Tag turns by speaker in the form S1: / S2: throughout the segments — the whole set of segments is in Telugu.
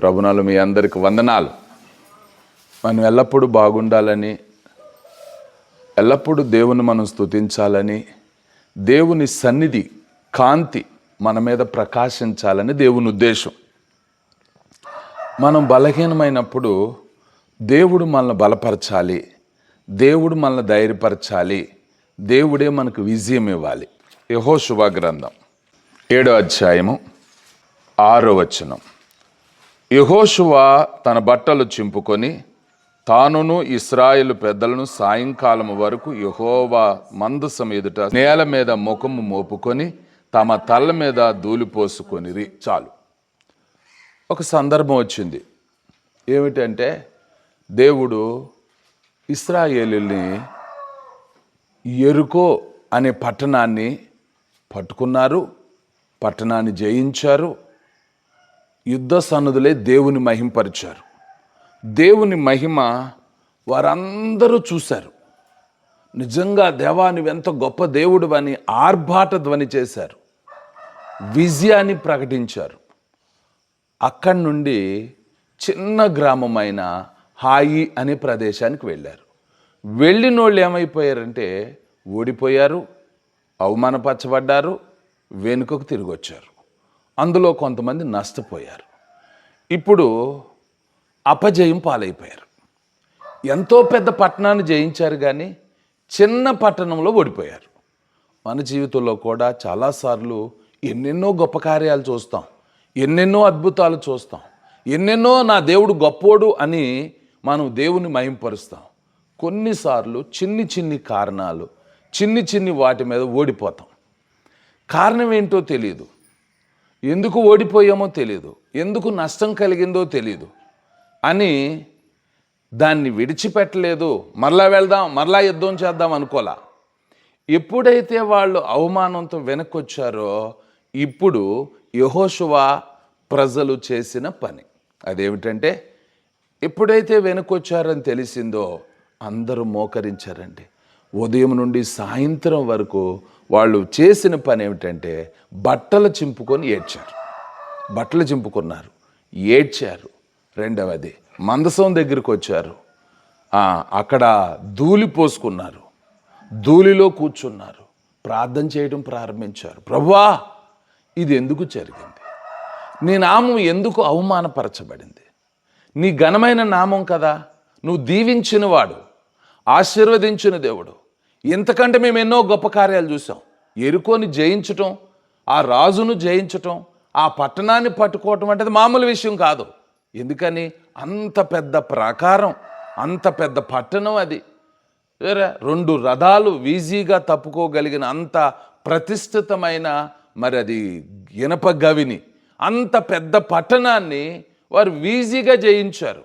S1: ప్రభునాలు మీ అందరికి వందనాలు. మనం ఎల్లప్పుడూ బాగుండాలని ఎల్లప్పుడూ దేవుని మనం స్తుతించాలని దేవుని సన్నిధి కాంతి మన మీద ప్రకాశించాలని దేవుని ఉద్దేశం. మనం బలహీనమైనప్పుడు దేవుడు మనల్ని బలపరచాలి దేవుడు మనల్ని ధైర్యపరచాలి దేవుడే మనకు విజయం ఇవ్వాలి. యహో శుభ గ్రంథం ఏడో అధ్యాయము ఆరో వచనం. యహోషువ తన బట్టలు చింపుకొని తానును ఇస్రాయేలు పెద్దలను సాయంకాలం వరకు యహోవా మందసం ఎదుట నేల మీద ముఖము మోపుకొని తమ తల మీద ధూళిపోసుకొని చాలు. ఒక సందర్భం వచ్చింది. ఏమిటంటే దేవుడు ఇస్రాయేలుని ఎరుకో అనే పట్టణాన్ని పట్టుకున్నారు పట్టణాన్ని జయించారు యుద్ధ సన్నుదులే దేవుని మహింపరిచారు. దేవుని మహిమ వారందరూ చూశారు. నిజంగా దేవా నువ్వెంత గొప్ప దేవుడు అని ఆర్భాట ధ్వని చేశారు. విజయాన్ని ప్రకటించారు. అక్కడి నుండి చిన్న గ్రామమైన హాయి అనే ప్రదేశానికి వెళ్ళారు. వెళ్ళిన వాళ్ళు ఏమైపోయారంటే ఓడిపోయారు అవమానపరచబడ్డారు వెనుకకు తిరిగి వచ్చారు అందులో కొంతమంది నష్టపోయారు. ఇప్పుడు అపజయం పాలైపోయారు. ఎంతో పెద్ద పట్టణాన్ని జయించారు కానీ చిన్న పట్టణంలో ఓడిపోయారు. మన జీవితంలో కూడా చాలాసార్లు ఎన్నెన్నో గొప్ప కార్యాలు చూస్తాం. ఎన్నెన్నో అద్భుతాలు చూస్తాం. ఎన్నెన్నో నా దేవుడు గొప్పోడు అని మనం దేవుని మయంపరుస్తాం కొన్నిసార్లు చిన్ని చిన్ని కారణాలు చిన్ని చిన్ని వాటి మీద ఓడిపోతాం. కారణం ఏంటో తెలియదు ఎందుకు ఓడిపోయామో తెలియదు ఎందుకు నష్టం కలిగిందో తెలియదు అని దాన్ని విడిచిపెట్టలేదు. మరలా వెళ్దాం మరలా యుద్ధం చేద్దాం అనుకోలా. ఎప్పుడైతే వాళ్ళు అవమానంతో వెనక్కి వచ్చారో ఇప్పుడు యహోషువ ప్రజలు చేసిన పని. అదేమిటంటే ఎప్పుడైతే వెనకొచ్చారని తెలిసిందో అందరూ మోకరించారండి. ఉదయం నుండి సాయంత్రం వరకు వాళ్ళు చేసిన పని ఏమిటంటే బట్టలు చింపుకొని ఏడ్చారు. బట్టలు చింపుకున్నారు. ఏడ్చారు. రెండవది మందసం దగ్గరికి వచ్చారు. అక్కడ ధూళి పోసుకున్నారు. ధూళిలో కూర్చున్నారు. ప్రార్థన చేయడం ప్రారంభించారు. ప్రభువా ఇది ఎందుకు జరిగింది? నీ నామం ఎందుకు అవమానపరచబడింది? నీ ఘనమైన నామం కదా. నువ్వు దీవించినవాడు. ఆశీర్వదించిన దేవుడు. ఇంతకంటే మేము ఎన్నో గొప్ప కార్యాలు చూసాం ఎరుకోని జయించటం ఆ రాజును జయించటం ఆ పట్టణాన్ని పట్టుకోవటం అంటే మామూలు విషయం కాదు. ఎందుకని? అంత పెద్ద ప్రాకారం అంత పెద్ద పట్టణం అది. వేరే రెండు రథాలు ఈజీగా తప్పుకోగలిగిన అంత ప్రతిష్ఠితమైన మరి అది ఇనప గవిని అంత పెద్ద పట్టణాన్ని వారు ఈజీగా జయించారు.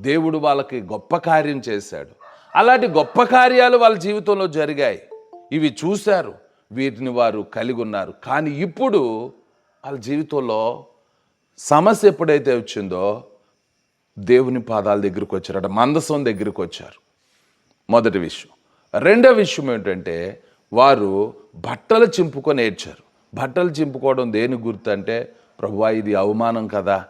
S1: దేవుడు వాళ్ళకి గొప్ప కార్యం చేశాడు. అలాంటి గొప్ప కార్యాలు వాళ్ళ జీవితంలో జరిగాయి. ఇవి చూశారు. వీటిని వారు కలిగి ఉన్నారు. కానీ ఇప్పుడు వాళ్ళ జీవితంలో సమస్య ఎప్పుడైతే వచ్చిందో దేవుని పాదాల దగ్గరికి వచ్చారట. మందసం దగ్గరికి వచ్చారు. మొదటి విషయం. రెండో విషయం ఏంటంటే వారు బట్టలు చింపుకొని ఏడ్చారు. బట్టలు చింపుకోవడం దేని గుర్తు అంటే ప్రభువా ఇది అవమానం కదా.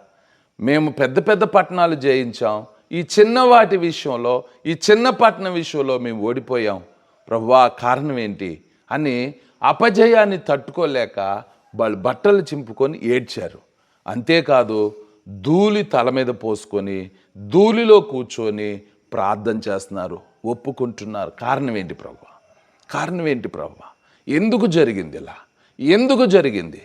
S1: మేము పెద్ద పెద్ద పట్టణాలు జయించాం. ఈ చిన్నవాటి విషయంలో ఈ చిన్న పట్టణం విషయంలో మేము ఓడిపోయాం. ప్రభువా కారణం ఏంటి? అని అపజయాన్ని తట్టుకోలేక వాళ్ళు బట్టలు చింపుకొని ఏడ్చారు. అంతేకాదు ధూళి తల మీద పోసుకొని ధూళిలో కూర్చొని ప్రార్థన చేస్తున్నారు. ఒప్పుకుంటున్నారు. కారణం ఏంటి ప్రభు? కారణం ఏంటి ప్రభు? ఎందుకు జరిగింది ఇలా? ఎందుకు జరిగింది?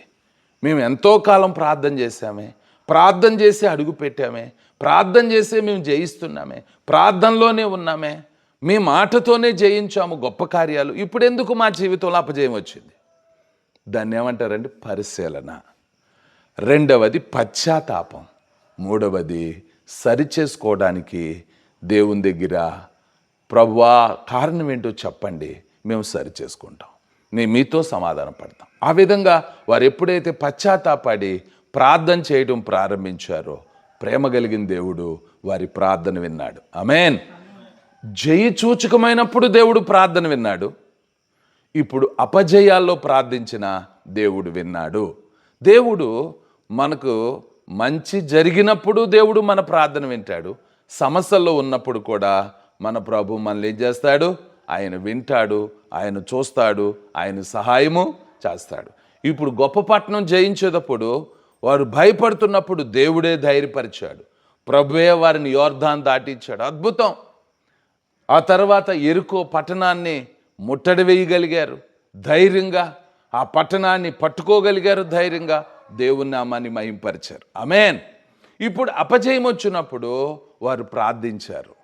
S1: మేము ఎంతో కాలం ప్రార్థన చేశామే. ప్రార్థన చేసి అడుగు పెట్టామే. ప్రార్థన చేసే మేము జయిస్తున్నామే. ప్రార్థనలోనే ఉన్నామే. మీ మాటతోనే జయించాము గొప్ప కార్యాలు. ఇప్పుడు ఎందుకు మా జీవితంలో అపజయం వచ్చింది? దాన్ని ఏమంటారండి? పరిశీలన. రెండవది పశ్చాత్తాపం. మూడవది సరిచేసుకోవడానికి దేవుని దగ్గర ప్రభువా కారణం ఏంటో చెప్పండి. మేము సరి చేసుకుంటాం నేను మీతో సమాధానం పడతాం. ఆ విధంగా వారు ఎప్పుడైతే పశ్చాత్తాపడి ప్రార్థన చేయడం ప్రారంభించారో ప్రేమ కలిగిన దేవుడు వారి ప్రార్థన విన్నాడు. అమేన్ జయి సూచకమైనప్పుడు దేవుడు ప్రార్థన విన్నాడు. ఇప్పుడు అపజయాల్లో ప్రార్థించిన దేవుడు విన్నాడు. దేవుడు మనకు మంచి జరిగినప్పుడు దేవుడు మన ప్రార్థన వింటాడు. సమస్యల్లో ఉన్నప్పుడు కూడా మన ప్రభు మనల్ని ఏం చేస్తాడు? ఆయన వింటాడు ఆయన చూస్తాడు ఆయన సహాయము చేస్తాడు. ఇప్పుడు గొప్ప పట్టణం జయించేటప్పుడు వారు భయపడుతున్నప్పుడు దేవుడే ధైర్యపరిచాడు. ప్రభువే వారిని యోర్ధాన్ దాటించాడు. అద్భుతం. ఆ తర్వాత ఎరుకో పట్టణాన్ని ముట్టడి వేయగలిగారు ధైర్యంగా ఆ పట్టణాన్ని పట్టుకోగలిగారు. ధైర్యంగా దేవుని నామాన్ని మహింపరిచారు. అమేన్ ఇప్పుడు అపజయం వచ్చినప్పుడు వారు ప్రార్థించారు.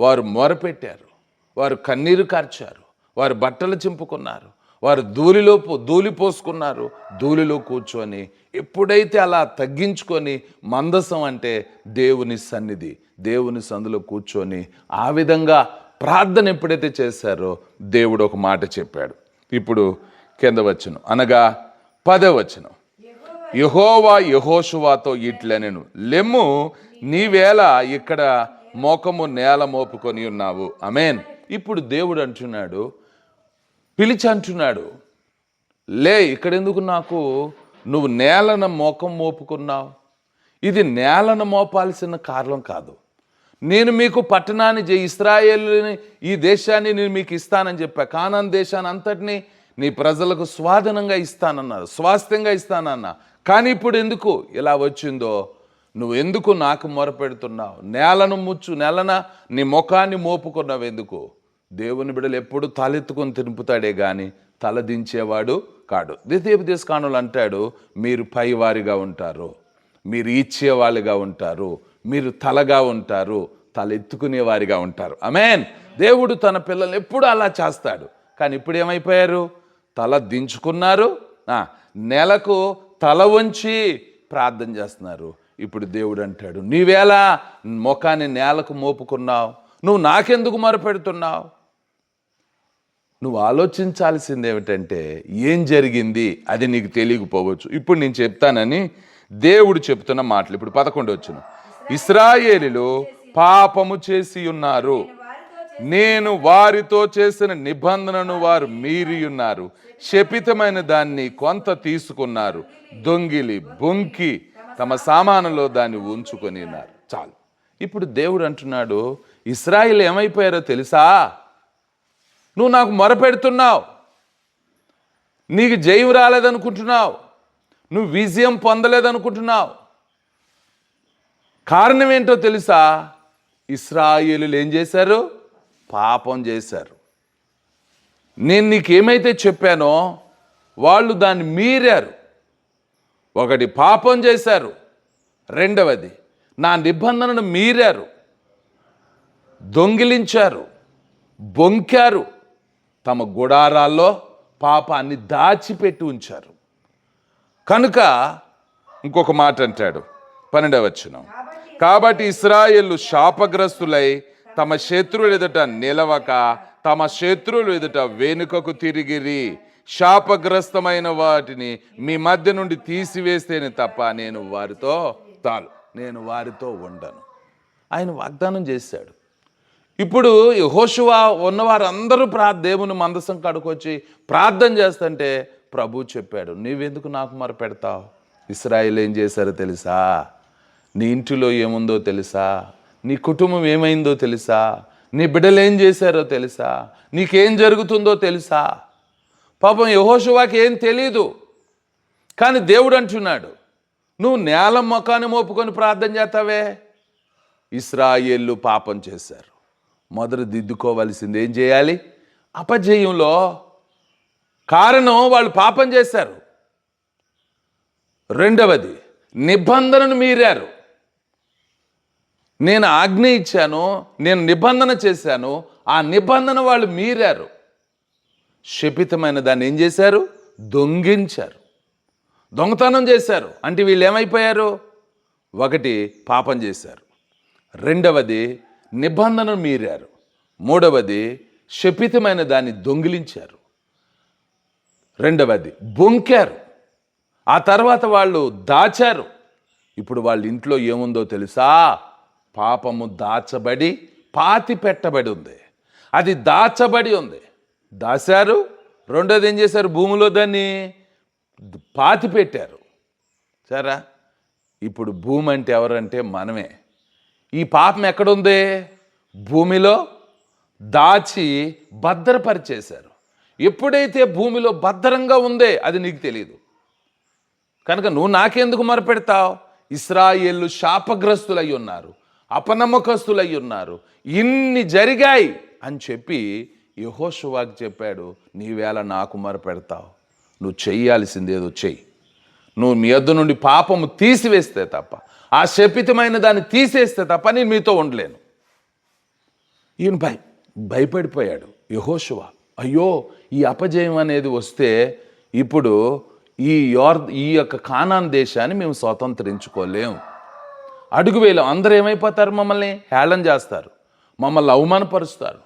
S1: వారు మొరపెట్టారు. వారు కన్నీరు కార్చారు. వారు బట్టలు చింపుకున్నారు. వారు ధూళిలో పో ధూళి పోసుకున్నారు. ధూళిలో కూర్చొని ఎప్పుడైతే అలా తగ్గించుకొని మందసం అంటే దేవుని సన్నిధి దేవుని సందులో కూర్చొని ఆ విధంగా ప్రార్థన ఎప్పుడైతే చేశారో దేవుడు ఒక మాట చెప్పాడు. ఇప్పుడు కింద వచ్చను అనగా పదవచనం యహోవా యహోషువాతో ఇట్లనెను. లెమ్ము నీవేళ ఇక్కడ మోకము నేల మోపుకొని ఉన్నావు. అమేన్ ఇప్పుడు దేవుడు అంటున్నాడు పిలిచి అంటున్నాడు లే ఇక్కడెందుకు నాకు? నువ్వు నేలన మోకం మోపుకున్నావు. ఇది నేలను మోపాల్సిన కారణం కాదు. నేను మీకు పట్టణాన్ని జయ ఇస్రాయేల్ని ఈ దేశాన్ని నేను మీకు ఇస్తానని చెప్పా. కానాన్ దేశాన్ని అంతటినీ నీ ప్రజలకు స్వాధీనంగా ఇస్తానన్నారు స్వాస్థ్యంగా ఇస్తానన్నా. కానీ ఇప్పుడు ఎందుకు? ఇలా వచ్చిందో నువ్వు ఎందుకు నాకు మొరపెడుతున్నావు? నేలను ముచ్చు నేలన నీ ముఖాన్ని మోపుకున్నావు ఎందుకు? దేవుని బిడ్డలు ఎప్పుడు తలెత్తుకొని తిరుపుతాడే కానీ తల దించేవాడు కాడు. ద్వితీయోపదేశ కానులు అంటాడు మీరు పైవారిగా ఉంటారు మీరు ఇచ్చేవాళ్ళుగా ఉంటారు మీరు తలగా ఉంటారు తల ఎత్తుకునే వారిగా ఉంటారు. అమేన్ దేవుడు తన పిల్లల్ని ఎప్పుడు అలా చేస్తాడు. కానీ ఇప్పుడు ఏమైపోయారు? తల దించుకున్నారు నెలకు తల వంచి ప్రార్థన చేస్తున్నారు. ఇప్పుడు దేవుడు అంటాడు నీవేలా ముఖాన్ని నేలకు మోపుకున్నావు? నువ్వు నాకెందుకు మొరపెడుతున్నావు? నువ్వు ఆలోచించాల్సింది ఏమిటంటే ఏం జరిగింది అది నీకు తెలియకపోవచ్చు. ఇప్పుడు నేను చెప్తానని దేవుడు చెప్తున్న మాటలు. ఇప్పుడు పదకొండు వచ్చిన. ఇస్రాయేలీలు పాపము చేసి ఉన్నారు. నేను వారితో చేసిన నిబంధనను వారు మీరి ఉన్నారు. శపితమైన దాన్ని కొంత తీసుకున్నారు. దొంగిలి బొంకి తమ సామానులో దాన్ని ఉంచుకొని ఉన్నారు. చాలు. ఇప్పుడు దేవుడు అంటున్నాడు ఇస్రాయిల్ ఏమైపోయారో తెలుసా? నువ్వు నాకు మొరపెడుతున్నావు. నీకు జయం రాలేదనుకుంటున్నావు. నువ్వు విజయం పొందలేదనుకుంటున్నావు. కారణం ఏంటో తెలుసా? ఇస్రాయేలులు ఏం చేశారు? పాపం చేశారు. నేను నీకేమైతే చెప్పానో వాళ్ళు దాన్ని మీరారు. ఒకటి పాపం చేశారు. రెండవది నా నిబంధనను మీరారు. దొంగిలించారు. బొంకారు. తమ గుడారాల్లో పాపాన్ని దాచిపెట్టి ఉంచారు. కనుక ఇంకొక మాట అంటాడు పన్నెండవచ్చును కాబట్టి ఇస్రాయేళ్ళు శాపగ్రస్తులై తమ శత్రువులు ఎదుట నిలవక తమ శత్రువులు ఎదుట వెనుకకు తిరిగిరి. శాపగ్రస్తమైన వాటిని మీ మధ్య నుండి తీసివేస్తేనే తప్ప నేను వారితో తాను నేను వారితో ఉండను. ఆయన వాగ్దానం చేశాడు. ఇప్పుడు హోషువా ఉన్నవారందరూ ప్రా దేవుని మందసం కడుకొచ్చి ప్రార్థన చేస్తుంటే ప్రభు చెప్పాడు నీవెందుకు నాకు మరి పెడతావు? ఇస్రాయిల్ ఏం చేశారో తెలుసా? నీ ఇంటిలో ఏముందో తెలుసా? నీ కుటుంబం ఏమైందో తెలుసా? నీ బిడ్డలు ఏం చేశారో తెలుసా? నీకేం జరుగుతుందో తెలుసా? పాపం యహోషువాకి ఏం తెలీదు. కానీ దేవుడు అంటున్నాడు నువ్వు నేల మొఖాన్ని మోపుకొని ప్రార్థన చేస్తావే? ఇస్రాయేళ్ళు పాపం చేశారు. మొదట దిద్దుకోవలసింది ఏం చేయాలి? అపజయంలో కారణం వాళ్ళు పాపం చేశారు. రెండవది నిబంధనను మీరారు. నేను ఆజ్ఞ ఇచ్చాను నేను నిబంధన చేశాను ఆ నిబంధన వాళ్ళు మీరారు. శపితమైన దాన్ని ఏం చేశారు? దొంగించారు. దొంగతనం చేశారు. అంటే వీళ్ళు ఏమైపోయారు? ఒకటి పాపం చేశారు. రెండవది నిబంధనను మీరారు. మూడవది శపితమైన దాన్ని దొంగిలించారు. రెండవది బొంకారు. ఆ తర్వాత వాళ్ళు దాచారు. ఇప్పుడు వాళ్ళ ఇంట్లో ఏముందో తెలుసా? పాపము దాచబడి పాతి పెట్టబడి ఉంది. అది దాచబడి ఉంది. దాచారు రెండోది ఏం చేశారు? భూమిలో దాన్ని పాతి పెట్టారు. సరా ఇప్పుడు భూమి అంటే ఎవరంటే మనమే. ఈ పాపం ఎక్కడుంది? భూమిలో దాచి భద్రపరిచేశారు. ఎప్పుడైతే భూమిలో భద్రంగా ఉందే అది నీకు తెలియదు కనుక నువ్వు నాకెందుకు మొరపెడతావు? ఇస్రాయేళ్ళు శాపగ్రస్తులై ఉన్నారు అపనమ్మకస్తులై ఉన్నారు. ఇన్ని జరిగాయి అని చెప్పి యహోషువాకి చెప్పాడు నీవేళ నాకు మొరపెడతావు. నువ్వు చెయ్యాల్సిందేదో చెయ్యి. నువ్వు మీ వద్ద నుండి పాపము తీసివేస్తే తప్ప ఆ శపితమైన దాన్ని తీసేస్తే తప్ప నేను మీతో ఉండలేను. ఈయన భయ భయపడిపోయాడు. యహోశువ అయ్యో ఈ అపజయం అనేది వస్తే ఇప్పుడు ఈ యోర్ ఈ యొక్క కానాన్ దేశాన్ని మేము స్వతంత్రించుకోలేము అడుగు వేలం అందరూ ఏమైపోతారు మమ్మల్ని? హేళన చేస్తారు. మమ్మల్ని అవమానపరుస్తారు.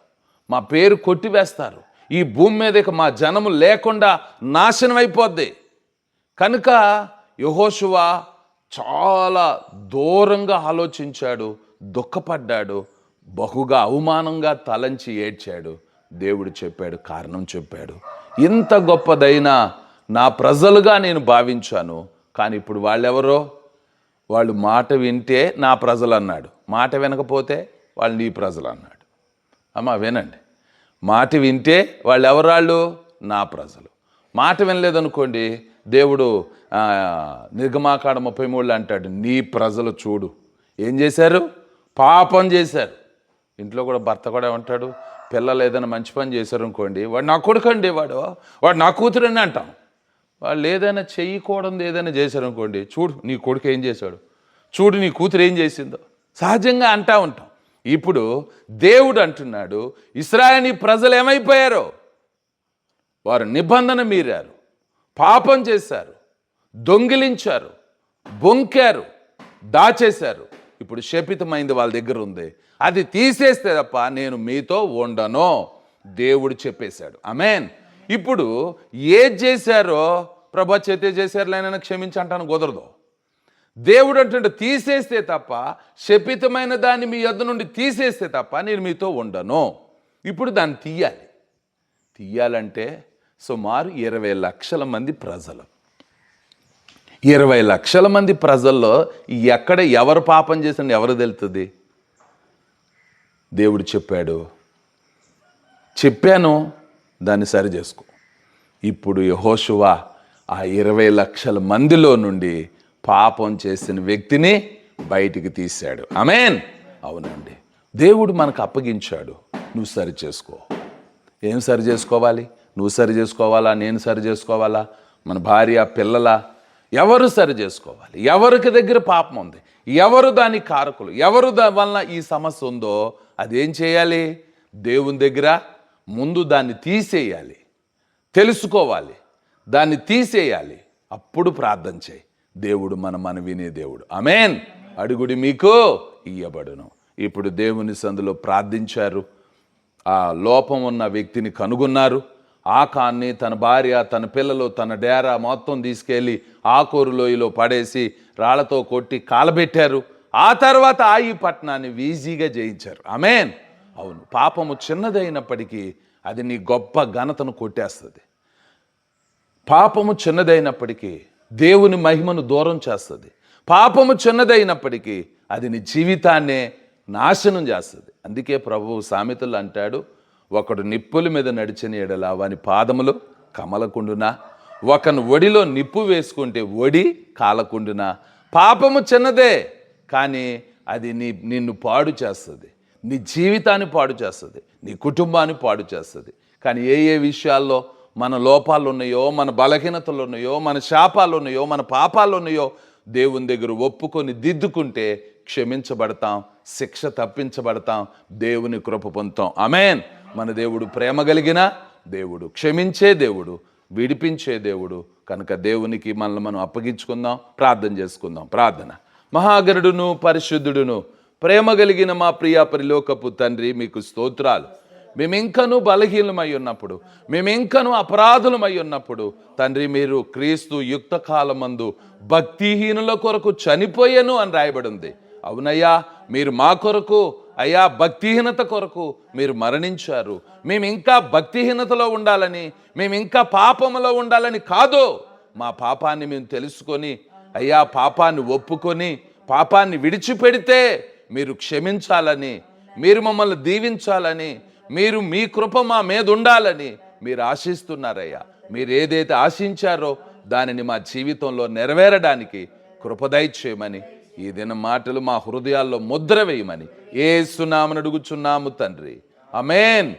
S1: మా పేరు కొట్టివేస్తారు. ఈ భూమి మీద మా జనము లేకుండా నాశనం అయిపోద్ది. కనుక యహోశువా చాలా దూరంగా ఆలోచించాడు దుఃఖపడ్డాడు బహుగా అవమానంగా తలంచి ఏడ్చాడు. దేవుడు చెప్పాడు కారణం చెప్పాడు. ఇంత గొప్పదైన నా ప్రజలుగా నేను భావించాను కానీ ఇప్పుడు వాళ్ళెవరో? వాళ్ళు మాట వింటే నా ప్రజలు అన్నాడు మాట వినకపోతే వాళ్ళు నీ ప్రజలు అన్నాడు అమ్మ వినండి. మాట వింటే వాళ్ళు ఎవరాళ్ళు నా ప్రజలు. మాట వినలేదనుకోండి దేవుడు నిర్గమాకాడ ముప్పై మూడులో అంటాడు నీ ప్రజలు చూడు. ఏం చేశారు? పాపం చేశారు. ఇంట్లో కూడా భర్త కూడా ఏమంటాడు పిల్లలు ఏదైనా మంచి పని చేశారు అనుకోండి వాడు నా కొడుకు అండి వాడు వాడు నా కూతురు అని అంటాం. వాళ్ళు ఏదైనా చేయకూడదు ఏదైనా చేశారు అనుకోండి చూడు నీ కొడుకు ఏం చేశాడు? చూడు నీ కూతురు ఏం చేసిందో. సహజంగా అంటా ఉంటాం. ఇప్పుడు దేవుడు అంటున్నాడు ఇస్రాయని ప్రజలు ఏమైపోయారో? వారు నిబంధన మీరారు. పాపం చేశారు దొంగిలించారు బొంకారు దాచేశారు. ఇప్పుడు శపితమైంది వాళ్ళ దగ్గర ఉంది. అది తీసేస్తే తప్ప నేను మీతో ఉండను. దేవుడు చెప్పేశాడు. అమేన్ ఇప్పుడు ఏది చేశారో ప్రభా చేతే చేశారులైనా లేనని క్షమించి అంటాను కుదరదు. దేవుడు అంటుంటే తీసేస్తే తప్ప శపితమైన దాన్ని మీ యొద్ నుండి తీసేస్తే తప్ప నేను మీతో ఉండను. ఇప్పుడు దాన్ని తీయాలి. తీయాలంటే సుమారు ఇరవై లక్షల మంది ప్రజలు. ఇరవై లక్షల మంది ప్రజల్లో ఎక్కడ ఎవరు పాపం చేసిన ఎవరు తెలుస్తుంది దేవుడు చెప్పాడు చెప్పాను దాన్ని సరి చేసుకో. ఇప్పుడు యహోశువ ఆ ఇరవై లక్షల మందిలో నుండి పాపం చేసిన వ్యక్తిని బయటికి తీశాడు. అమేన్ అవునండి. దేవుడు మనకు అప్పగించాడు. నువ్వు సరి చేసుకో. ఏం సరి చేసుకోవాలి? నువ్వు సరి చేసుకోవాలా నేను సరి చేసుకోవాలా? మన భార్య పిల్లల ఎవరు సరి చేసుకోవాలి? ఎవరికి దగ్గర పాపం ఉంది? ఎవరు దాని కారకులు? ఎవరు దా వలన ఈ సమస్య ఉందో అదేం చేయాలి? దేవుని దగ్గర ముందు దాన్ని తీసేయాలి. తెలుసుకోవాలి. దాన్ని తీసేయాలి. అప్పుడు ప్రార్థన చేయి. దేవుడు మన మన వినే దేవుడు. అమేన్ అడుగుడి మీకు ఇయ్యబడును. ఇప్పుడు దేవుని సందులో ప్రార్థించారు. ఆ లోపం ఉన్న వ్యక్తిని కనుగొన్నారు. ఆకాన్ని తన భార్య తన పిల్లలు తన డేరా మొత్తం తీసుకెళ్ళి ఆకూరు లోయలో పడేసి రాళ్ళతో కొట్టి కాలబెట్టారు. ఆ తర్వాత ఆ ఈ పట్టణాన్ని ఈజీగా జయించారు. అమేన్ అవును పాపము చిన్నదైనప్పటికీ అది నీ గొప్ప ఘనతను కొట్టేస్తుంది. పాపము చిన్నదైనప్పటికీ దేవుని మహిమను దూరం చేస్తుంది. పాపము చిన్నదైనప్పటికీ అది నీ జీవితాన్నే నాశనం చేస్తుంది. అందుకే ప్రభువు సామెతలు అంటాడు ఒకడు నిప్పుల మీద నడిచిన ఎడల వాని పాదములు కమలకుండునా. ఒకను ఒడిలో నిప్పు వేసుకుంటే ఒడి కాలకుండునా. పాపము చిన్నదే కానీ అది నీ నిన్ను పాడు చేస్తుంది. నీ జీవితాన్ని పాడు చేస్తుంది. నీ కుటుంబాన్ని పాడు చేస్తుంది. కానీ ఏ ఏ విషయాల్లో మన లోపాలు ఉన్నాయో మన బలహీనతలు ఉన్నాయో మన శాపాలు ఉన్నాయో మన పాపాలు ఉన్నాయో దేవుని దగ్గర ఒప్పుకొని దిద్దుకుంటే క్షమించబడతాం శిక్ష తప్పించబడతాం దేవుని కృప పొందుతాం. అమేన్ మన దేవుడు ప్రేమ కలిగిన దేవుడు క్షమించే దేవుడు విడిపించే దేవుడు. కనుక దేవునికి మనల్ని మనం అప్పగించుకుందాం ప్రార్థన చేసుకుందాం. ప్రార్థన. మహాగరుడును పరిశుద్ధుడును ప్రేమ కలిగిన మా ప్రియ పరిలోకపు తండ్రి మీకు స్తోత్రాలు. మేమింకను బలహీనమై ఉన్నప్పుడు మేమింకను అపరాధులమై ఉన్నప్పుడు తండ్రి మీరు క్రీస్తు యుక్త కాలమందు భక్తిహీనుల కొరకు చనిపోయాను అని రాయబడి ఉంది అవునయ్యా మీరు మా కొరకు అయ్యా భక్తిహీనత కొరకు మీరు మరణించారు. మేము ఇంకా భక్తిహీనతలో ఉండాలని మేము ఇంకా పాపములో ఉండాలని కాదు. మా పాపాన్ని మేము తెలుసుకొని అయ్యా పాపాన్ని ఒప్పుకొని పాపాన్ని విడిచిపెడితే మీరు క్షమించాలని మీరు మమ్మల్ని దీవించాలని మీరు మీ కృప మా మీద ఉండాలని మీరు ఆశిస్తున్నారయ్యా. మీరు ఏదైతే ఆశించారో దానిని మా జీవితంలో నెరవేరడానికి కృపదయ చేయమని ఈ దిన మాటలు మా హృదయాల్లో ముద్ర వేయమని ఏ సునామని అడుగుచున్నాము తండ్రి. అమేన్